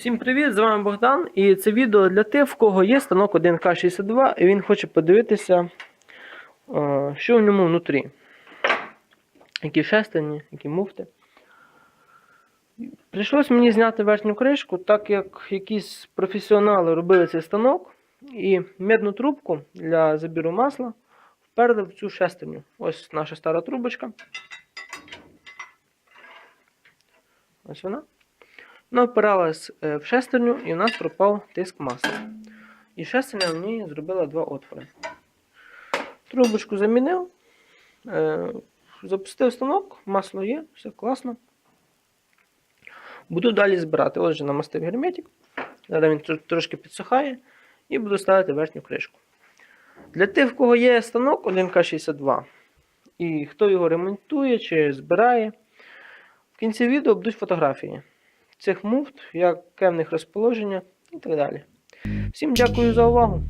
Всім привіт! З вами Богдан. І це відео для тих, в кого є станок 1К62 і він хоче подивитися, е, що в ньому внутрі. Які шестерні, які муфти. Прийшлось мені зняти верхню кришку, так як якісь професіонали робили цей станок і медну трубку для забіру масла вперли в цю шестерню. Ось наша стара трубочка. Ось вона. Вона впиралась е, в шестерню і в нас пропав тиск масла. І шестерня в ній зробила два отвори. Трубочку замінив, е, запустив станок, масло є, все класно. Буду далі збирати. Отже, намастив герметик. Зараз він трошки підсухає і буду ставити верхню кришку. Для тих, в кого є станок 1К62, і хто його ремонтує чи збирає, в кінці відео будуть фотографії цих муфт, яке в розположення і так далі. Всім дякую за увагу.